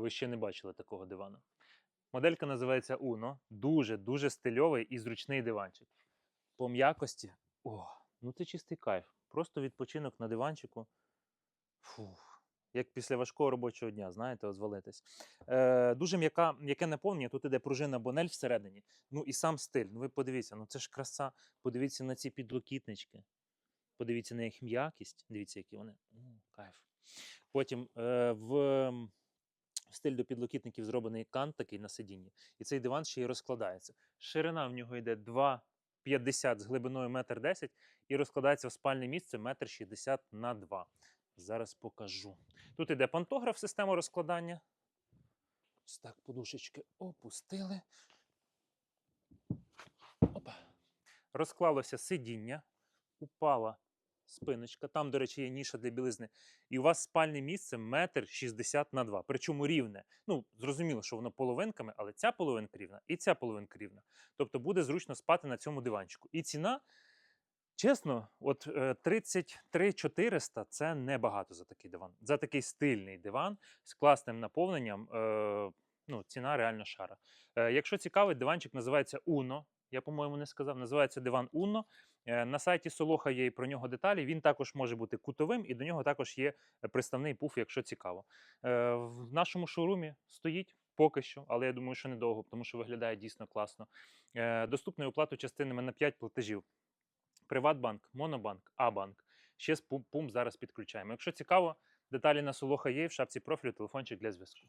Ви ще не бачили такого дивана. Моделька називається Uno. Дуже-дуже стильовий і зручний диванчик. По м'якості. О, ну це чистий кайф. Просто відпочинок на диванчику. Фух. Як після важкого робочого дня, знаєте, озвалитись. Е, дуже м'яка, м'яке наповнення. Тут іде пружина бонель всередині. Ну і сам стиль. Ну ви подивіться, ну це ж краса. Подивіться на ці підлокітнички. Подивіться на їх м'якість. Дивіться, які вони. О, кайф. Потім е, в м, стиль до підлокітників зроблений кант такий на сидінні. І цей диван ще й розкладається. Ширина в нього йде 2,50 з глибиною 1,10 м і розкладається в спальне місце 1,60 м на 2 Зараз покажу. Тут іде пантограф, система розкладання. Ось так, подушечки опустили. Опа. Розклалося сидіння, упала спиночка. Там, до речі, є ніша для білизни. І у вас спальне місце метр 60 на 2. Причому рівне. Ну, зрозуміло, що воно половинками, але ця половинка рівна і ця половинка рівна. Тобто буде зручно спати на цьому диванчику. І ціна, чесно, от е, 33 400 – це небагато за такий диван. За такий стильний диван з класним наповненням. Е, ну, ціна реально шара. Е, якщо цікавий, диванчик називається Uno. Я, по-моєму, не сказав. Називається диван Uno. Е, На сайті Солоха є і про нього деталі. Він також може бути кутовим, і до нього також є е, приставний пуф, якщо цікаво. Е, В нашому шоурумі стоїть поки що, але я думаю, що недовго, тому що виглядає дійсно класно. Доступною оплату частинами на 5 платежів. Приватбанк, Монобанк, Абанк. Ще з пум зараз підключаємо. Якщо цікаво, деталі на Солоха є в шапці профілю телефончик для зв'язку.